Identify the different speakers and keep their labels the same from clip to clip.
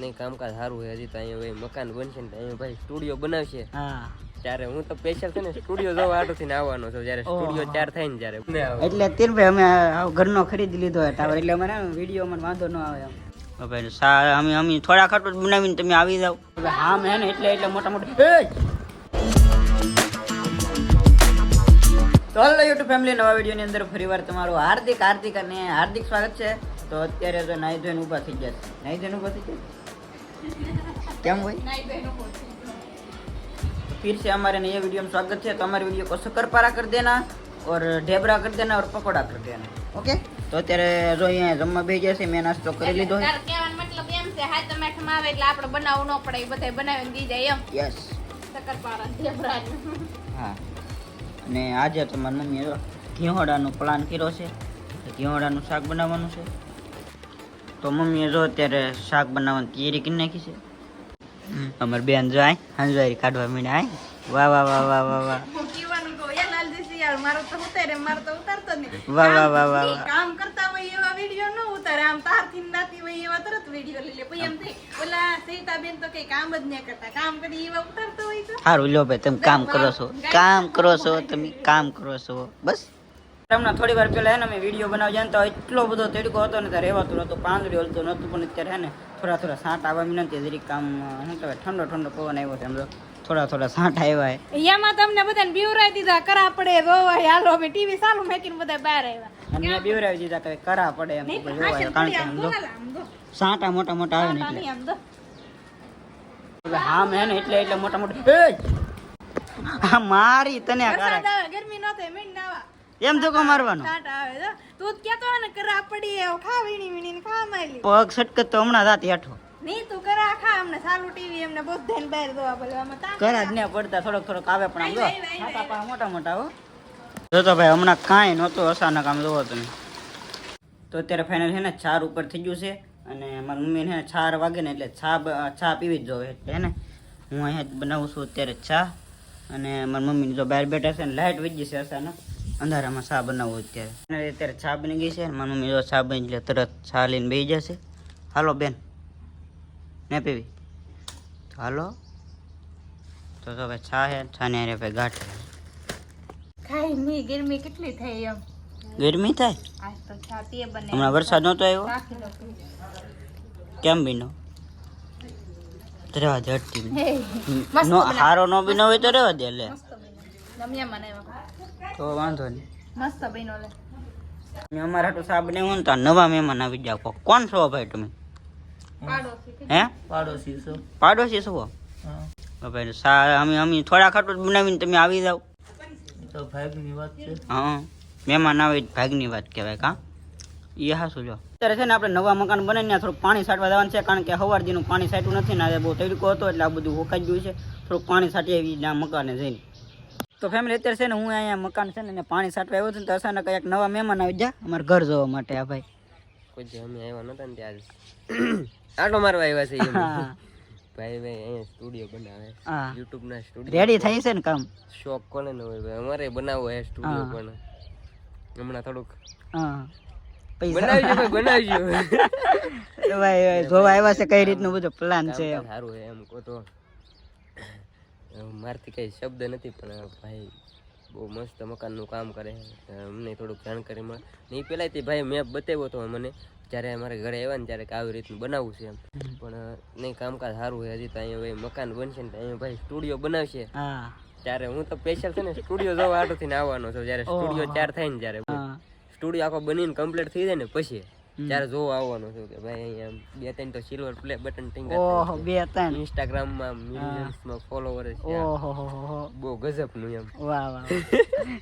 Speaker 1: નહીં કામકાજ સારું છે હજી તો અહીંયા ભાઈ મકાન બનશે ને અહીંયા ભાઈ સ્ટુડિયો બનાવશે.
Speaker 2: હા.
Speaker 1: ત્યારે હું તો સ્પેશિયલ છે ને સ્ટુડિયો જવા આટો થઈને આવવાનો છું જ્યારે સ્ટુડિયો ચાર થાય ને જયારે એટલે તીર
Speaker 2: એટલે અમે ઘરનો ખરીદી લીધો હોય ટાવર એટલે અમારે વિડીયોમાં વાંધો ન આવે એમ ભાઈ સારા અમે અમે થોડા ખાટો જ બનાવીને તમે આવી જાવ હા મેં ને એટલે એટલે મોટા મોટા! તો હલો યુટ્યુબ ફેમિલી નવા વિડીયોની અંદર ફરીવાર તમારું હાર્દિક હાર્દિક અને હાર્દિક સ્વાગત છે. તો અત્યારે તો નાઈ ધોઈને ઊભા થઈ ગયા છે. નાઈ ધોઈને ઊભા થઈ ગયા કેમ ભાઈ फिर से हमारे नए वीडियो में स्वागत है तो हमारे वीडियो को शक्करपारा कर देना और ढेबरा कर देना और पकोड़ा कर देना ओके तो અત્યારે જો અહીંયા જમવા બે જશે મેં નાસ્તો કરી લીધો
Speaker 3: તાર કહેવાનો મતલબ એમ છે હાથ ટમાટમ આવે એટલે આપણે બનાવવું ન પડે એ બધાય બનાવીને દી જાય એમ
Speaker 2: યસ
Speaker 3: શક્કરપારા ઢેબરા ને.
Speaker 2: હા અને આજે તમારી મમ્મીએ જો ઘીહોડાનો પ્લાન કર્યો છે તો ઘીહોડાનું શાક બનાવવાનું છે તો મમ્મીએ જો અત્યારે શાક બનાવવાની તૈયારી કરી નાખી છે. અમાર બેન જો આય હંજવારી કાઢવા મીને આય. વાહ વાહ વાહ વાહ વાહ વાહ.
Speaker 3: હું કીવાનું કહું, "એ લાલજી શિયાળ, મારો તો ઉતારે, મારો તો ઉતારતો જ નહીં."
Speaker 2: વાહ, વાહ, વાહ, વાહ,
Speaker 3: કામ કરતા હોય એવા વીડિયો ન ઉતારે આમ તારથી નાતી હોય એવા તરત વીડિયો લઈ લે. પછી એમ થાય ઓલા સવિતાબેન તો કઈ કામ જ નહીં કરતા કામ કરી એવા ઉતારતો હોય તો.
Speaker 2: સારું લ્યો ભાઈ તમે કામ કરો છો. કામ કરો છો તમે કામ કરો છો. બસ. હમણાં થોડી વાર પહેલાં હે ને વીડિયો બનાવી જાય તો એટલો બધો તડકો હતો ને ત્યારે રહેવાતું નહોતું પાંદડી હલતું નહોતું પણ અત્યારે હે ને થોડા થોડા સાંટ આવવા વિનંતી જરીક કામ શું કહેવાય ઠંડો ઠંડો પવન આવ્યો છે એમ થોડા થોડા સાંટ આવ્યા
Speaker 3: એમાં તમને બધાને બીવરાઈ દીધા કરા પડે રોવાય હાલો અમે ટીવી ચાલુ મેકીને બધા બહાર આવ્યા.
Speaker 2: અને બીવરાવી દીધા કે કરા પડે એમ
Speaker 3: હાશે
Speaker 2: કારણ કે. સાંટા મોટા મોટા આવે ને એટલે. હા મેં એટલે એટલે મોટા મોટા મારી તને
Speaker 3: ગરમી ન થાય મીંડ નાવા
Speaker 2: એમ તો કો મારવાનો.
Speaker 3: તો તું જ કહેતો હોય ને કરા પડી એવું ખા વીણી વીણીને ખા માલી
Speaker 2: પગ સટકત તો હમણાં રાતે હેઠો.
Speaker 3: નહીં તું કરા ખા અમને સારું ટીવી એમને બધાને બહાર દો બોલવામાં તા
Speaker 2: કરા જ ને પડતા થોડોક થોડોક આવે પણ આમ જો. પા મોટા મોટા હો. જો તો ભાઈ હમણાં કાંઈ નહોતું અચાનક આમ જોવો તમે. તો અત્યારે ફાઇનલ છે ને ચાર ઉપર થઈ ગયું છે. અને મારી મમ્મીને ને ચાર વાગે ને એટલે ચા ચા પીવી જ જોવે એટલે ને. હું અહીંયા જ બનાવું છું અત્યારે ચા અને મારી મમ્મીને જો બહાર બેઠા છે ને લાઇટ વીજ જશે છે અચાનક. અંધારામાં ચા બનાવવું અત્યારે. અત્યારે ચા બની ગઈ છે મારી મમ્મી જો ચા બની એટલે તરત ચા લઈને બેસી જશે. હાલો બેન ને પીવી. હાલો. તો તો ભાઈ છા છે છા ને ભાઈ ગાંઠ
Speaker 3: ખાઈ ગરમી કેટલી થઈ એમ?
Speaker 2: ગરમી થાય?
Speaker 3: ચા
Speaker 2: હમણાં વરસાદ નહોતો આવ્યો? કેમ બીનો? રેવા દે નો હારો નો બીનો હોય તો રહેવા દે લે. તો વાંધો નહીં.
Speaker 3: મસ્ત બન્યો લે.
Speaker 2: ને અમારા તો સાહેબ ને હું તો નવા મહેમાન આવી જાવ કોણ છો ભાઈ તમે?
Speaker 3: પાડોશી.
Speaker 2: હે?
Speaker 4: પાડોશી છો.
Speaker 2: પાડોશી છો? ભાઈ સા અમે અમે થોડા ખાટો બનાવીને તમે આવી જાવ.
Speaker 4: તો ભાગની વાત છે.
Speaker 2: હા. મહેમાન આવે જ ભાગની વાત કહેવાય કા? એ હાસું જો. અત્યારે છે ને આપણે નવા મકાન બને ને થોડું પાણી સાટવા જવાનું છે કારણ કે હવારજીનું પાણી સાટવું નથી ને આજે બહુ તડકો હતો એટલે આ બધું હોકાઈ ગયું છે. થોડુંક પાણી સાટી આવી ના મકાને જઈને. તો ફેમિલી અત્યારે છે ને હું અહીંયા મકાન છે ને એને પાણી છાંટવા આવ્યો છું તો અચાનક કંઈક નવા મહેમાન આવી જા અમારા ઘર જોવા માટે આ ભાઈ.
Speaker 1: કોઈ જે અમે આવ્યા નતા ને ત્યાં આટો મારવા આવ્યા છે ભાઈ ભાઈ અહીંયા સ્ટુડિયો બનાવે. યુટ્યુબ ના સ્ટુડિયો
Speaker 2: રેડી થઈ છે ને કામ?
Speaker 1: શોખ કોને ન હોય ભાઈ. અમારે બનાવવો હે. સ્ટુડિયો પણ. હમણાં થોડુંક.
Speaker 2: હા.
Speaker 1: બનાવજો બનાવજો.
Speaker 2: ભાઈ જોવા આવ્યા છે કઈ રીતનું બધું પ્લાન છે
Speaker 1: સારું એમ કહો તો. મારથી કઈ શબ્દ નથી પણ ભાઈ બહુ મસ્ત મકાનનું કામ કરે અમને થોડુંક જાણકારી મળે ને એ પહેલાંથી ભાઈ મેપ બતાવ્યો હતો મને જ્યારે અમારે ઘરે આવ્યા ને ત્યારે આવી રીતનું બનાવવું છે એમ. પણ નહીં કામકાજ સારું છે હજી તો અહીંયા ભાઈ મકાન બનશે ને અહીંયા ભાઈ સ્ટુડિયો બનાવશે. ત્યારે હું તો સ્પેશિયલ છે ને સ્ટુડિયો જવા આટોથી આવવાનો છું જ્યારે સ્ટુડિયો ચાર થાય ને
Speaker 2: જ્યારે
Speaker 1: સ્ટુડિયો આખો બનીને કમ્પ્લીટ થઈ જાય ને પછી. ત્યારે જોવા આવવાનો છું કે ભાઈ અહીંયા બે ત્રણ તો સિલ્વર પ્લે બટન ટિંગર
Speaker 2: ઓહો બે ત્રણ.
Speaker 1: ઇન્સ્ટાગ્રામમાં મિલિયન્સમાં ફોલોવર છે.
Speaker 2: ઓહો હો હો હો.
Speaker 1: બહુ ગજબનું એમ.
Speaker 2: વાહ વાહ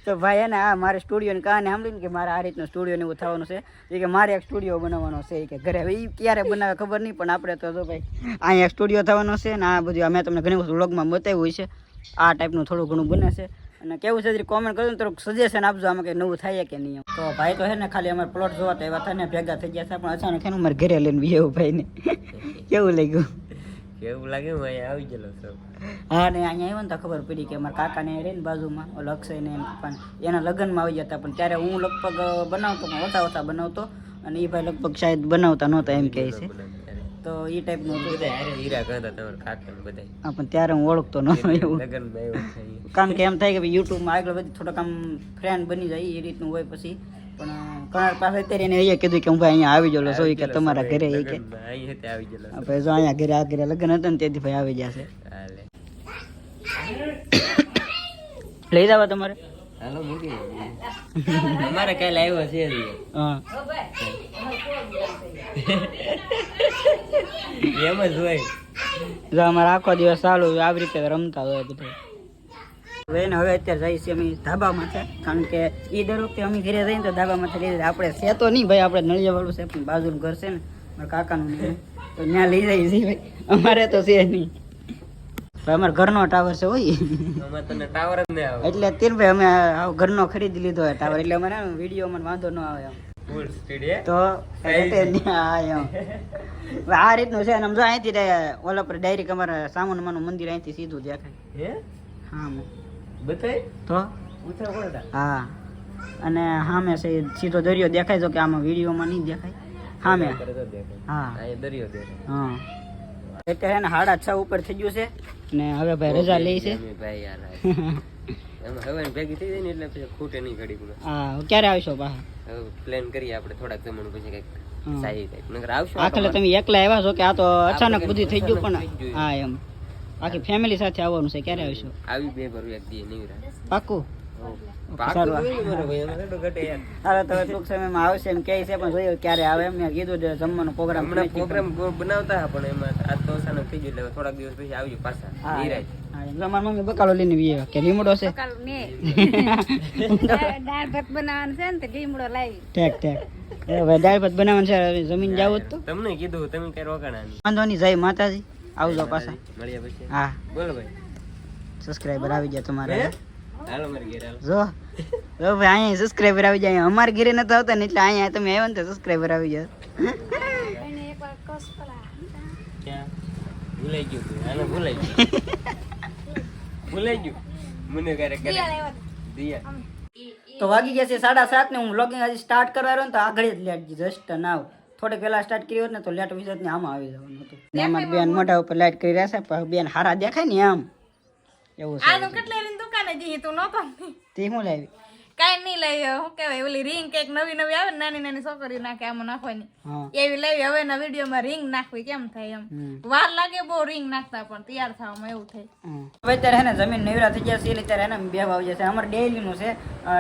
Speaker 2: તો ભાઈ એને આ મારે સ્ટુડિયોની કાને સાંભળીને કે મારે આ રીતનો સ્ટુડિયો ને એવું થવાનું છે? એ કે મારે એક સ્ટુડિયો બનાવવાનો છે કે ઘરે. એ ક્યારે બનાવે ખબર નહીં પણ આપણે તો જો ભાઈ અહીંયા એક સ્ટુડિયો થવાનો છે ને આ બધું અમે તમને ઘણી વખત વ્લોગમાં બતાવ્યું છે. આ ટાઈપનું થોડું ઘણું બને છે. અને કેવું છે કોમેન્ટ કરજો થોડુંક સજેશન આપજો આમાં કે નવું થાય કે નહીં તો ભાઈ તો હે ને ખાલી અમારે પ્લોટ જોવા એવા ને ભેગા થઈ ગયા છે પણ અચાનક એનું મારે ઘરે લઈને બી એવું ભાઈને કેવું લાગ્યું?
Speaker 1: કેવું લાગે ભાઈ આવી ગયેલો છું.
Speaker 2: હા ને અહીંયા આવ્યો ને તો ખબર પડી કે મારા કાકાને રહે ને બાજુમાં ઓલો અક્ષય ને પણ એના લગ્નમાં આવી જતા પણ ત્યારે હું લગભગ બનાવતો પણ ઓછા ઓછા બનાવતો અને એ ભાઈ લગભગ શાયદ બનાવતા નહોતા એમ કહે છે. તો એ ટાઈપનું
Speaker 1: બધા હારે હીરા કરતા તમારા કાકા બધા
Speaker 2: હા, પણ ત્યારે હું ઓળખતો ન એવું.
Speaker 1: લગ્ન એવું થાય.
Speaker 2: કારણ કે એમ થાય કે યુટ્યુબમાં આગળ વધી થોડોક આમ ફ્રેન્ડ બની જાય એ રીતનું હોય પછી. પણ કણાર પાસે અત્યારે એને અહીંયા કીધું કે હું ભાઈ અહીંયા આવી ગયેલો છું કે તમારા ઘરે એ કે.
Speaker 1: લગ્નમાં આવી
Speaker 2: આ જો અહીંયા ઘરે આ ઘરે લગ્ન હતા ને તેથી ભાઈ આવી જશે લઈ જવા તમારે.
Speaker 1: હાલો મૂકી અમારે કાલે આવ્યો છે.
Speaker 2: હા.
Speaker 1: એમ જ હોય.
Speaker 2: જો અમારે આખો દિવસ ચાલુ હોય, આવી રીતે રમતા હોય બધું. હવે ને હવે અત્યારે જઈએ છીએ અમે ધાબા છે કારણ કે એ દર વખતે અમે ઘરે જઈએ ને તો ધાબામાંથી લઈ જાય. આપણે છે તો નહીં ભાઈ આપણે નળિયા વાળું છે પણ બાજુનું ઘર છે ને મારા કાકાનું તો ત્યાં લઈ જઈએ છીએ ભાઈ. અમારે તો છે નહીં. અમારા ઘરનો ટાવર છે હોય
Speaker 1: ટાવર જ આવે
Speaker 2: એટલે તીર ભાઈ અમે ઘરનો ખરીદી લીધો હોય ટાવર એટલે અમારે વિડીયોમાં વાંધો ન આવે એમ તો આ રીતનું છે અને જો અહીંથી ઓલા પર ડાયરેક્ટ અમારે સામાન માનું મંદિર અહીંથી સીધું દેખાય.
Speaker 1: હે?
Speaker 2: હા
Speaker 1: બતાય?
Speaker 2: તો? હા. અને સામે છે સીધો દરિયો દેખાય છે કે આમાં વિડીયોમાં નહીં દેખાય. સામે હા.
Speaker 1: દરિયો દેખાય.
Speaker 2: હા. અત્યારે ને સાડા છ ઉપર થઈ ગયું છે. ને હવે ભાઈ રજા લે છે.
Speaker 1: ભાઈ યાર હવે ભેગી થઈ જાય ને એટલે પછી ખૂટે નહીં ઘડીકમાં
Speaker 2: હા ક્યારે આવશો પાછા
Speaker 1: પ્લાન કરીએ આપણે થોડાક જમણ પછી કંઈક
Speaker 2: આખલે તમે એકલા આવ્યા છો કે આ તો અચાનક બધું થઈ ગયું પણ. હા એમ. બાકી ફેમિલી સાથે આવવાનું છે ક્યારે આવશો?
Speaker 1: આવી બે ભરું એક દી નહીં
Speaker 2: પાકું?
Speaker 1: પાકું
Speaker 2: સારું.
Speaker 1: જોઈએ મારો ભાઈ એમાં કેટલું ઘટે યાર
Speaker 2: હાલો તો ટૂંક સમયમાં આવશે એમ કહે છે પણ જોઈએ ક્યારે આવે એમ કીધું છે જમવાનો પ્રોગ્રામ
Speaker 1: પ્રોગ્રામ બનાવતા પણ એમાં આજ તો અચાનક થઈ ગયું એટલે થોડાક દિવસ પછી આવજો પાછા
Speaker 2: હા
Speaker 1: નિરાજ
Speaker 2: હા, એમ તો મારી મમ્મી બકાલો લઈને કે છે?
Speaker 3: દાળ ભાત બનાવવાનું છે ને તો લીમડો લાવી.
Speaker 2: ઠેક ઠેક. એ દાળ ભાત બનાવવાનું છે જમીન જાવ તો.
Speaker 1: તમને કીધું તમે કઈ રોકાણા
Speaker 2: વાંધો નહીં જય માતાજી. આવજો પાછા.
Speaker 1: મળ્યા પછી.
Speaker 2: હા.
Speaker 1: બોલો ભાઈ.
Speaker 2: સબસ્ક્રાઈબર આવી ગયા તમારે?
Speaker 1: હાલો મારી ઘેર હાલો.
Speaker 2: જો જો ભાઈ અહીંયા સબસ્ક્રાઈબર આવી જાય. અમારે ઘરે નથી આવતા ને એટલે અહીંયા તમે આવ્યા ને તો સબસ્ક્રાઈબર આવી જાય
Speaker 1: ભૂલાઈ ગયું તું. હાલો ભૂલાઈ ગયું. ભૂલાઈ ગયું. મને ક્યારેક ક્યારેક દિયા
Speaker 2: તો વાગી ગયા છે સાડા સાત ને હું વ્લોગિંગ હજી સ્ટાર્ટ કરવા રહ્યો ને તો આગળ જ લેટ જસ્ટ નાવ થોડે પહેલા સ્ટાર્ટ કર્યું હોત ને તો લેટ વિશે ને આમાં આવી જવાનું હતું. ને અમારી બેન મોઢા ઉપર લાઈટ કરી રહ્યા છે. બેન હારા દેખાય ને એમ. એવું
Speaker 3: આ તો કેટલી દુકાને જઈએ તું નતો
Speaker 2: તે હું લાવી?
Speaker 3: કાઈ નહીં લઈ શું કહેવાય ઓલી રિંગ કંઈક નવી નવી આવે ને નાની નાની છોકરી નાખે આમાં નાખવાની. એવી લઈ હવે ના વિડીયોમાં રિંગ નાખવી કેમ થાય એમ? વાર લાગે બહુ રિંગ નાખતા પણ તૈયાર થવામાં એવું થાય.
Speaker 2: હવે અત્યારે હે ને જમીન નેવરા થઈ જશે છે એટલે ત્યારે એને બે વાગી જશે અમારે ડેઈલીનું છે.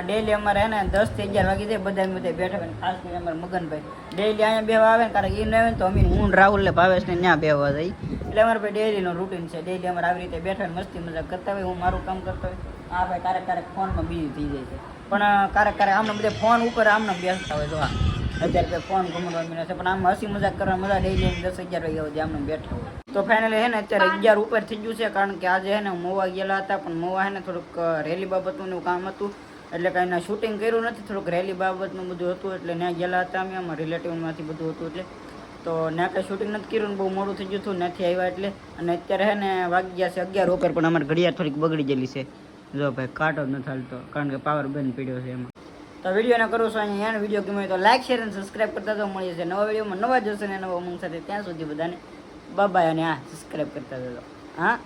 Speaker 2: ડેલી અમારે હે ને દસથી અગિયાર વાગી જાય બધા બધા બેઠા હોય ને ખાસ કરીને અમારે મગનભાઈ. ડેલી અહીંયા બેવા આવે ને કારણ કે એ ન તો અમે હું રાહુલ ને ભાવેશ ને ત્યાં બેવા જઈ એટલે અમારે ભાઈ ડેઈલીનું રૂટીન છે. ડેલી અમારે આવી રીતે બેઠા મસ્તી મજાક કરતા હોય હું મારું કામ કરતો હોય. આ ભાઈ ક્યારેક ક્યારેક ફોનમાં બીજી થઈ જાય છે. પણ ક્યારેક ક્યારેક આમને બધા ફોન ઉપર આમને બેસતા હોય તો હા. અત્યારે ભાઈ ફોન ગમવા મીના છે પણ આમ હસી મજાક કરવા મજા ડેલી દસ અગિયાર વાગ્યા સુધી આમને બેઠા હોય. તો ફાઇનલી હે ને અત્યારે અગિયાર ઉપર થઈ ગયું છે કારણ કે આજે હે ને મોવા ગયેલા હતા પણ મોવા હે ને થોડુંક રેલી બાબતનું એવું કામ હતું. એટલે કાંઈ ના શૂટિંગ કર્યું નથી થોડુંક રેલી બાબતનું બધું હતું એટલે ત્યાં ગયેલા હતા અમે અમારા રિલેટિવમાંથી બધું હતું એટલે તો ના કાંઈ શૂટિંગ નથી કર્યું ને બહુ મોડું થઈ ગયું હતું નથી આવ્યા એટલે, અને અત્યારે હે ને વાગી ગયા છે અગિયાર, ઉપર પણ અમારે ઘડિયાળ થોડીક બગડી ગયેલી છે. જો ભાઈ, કાંટો જ નથી હાલતો, કારણ કે પાવર બંધ પડ્યો છે એમાં. તો વિડીયોને કરું છું અહીંયા એને વીડિયો ગમે તો લાઈક શેર અને સબસ્ક્રાઈબ કરતા તો મળીએ છે નવા વિડીયોમાં નવા જશે ને નવા ઉમંગ સાથે. ત્યાં સુધી બધાને બાય અને હા સબસ્ક્રાઈબ કરતા જજો હા?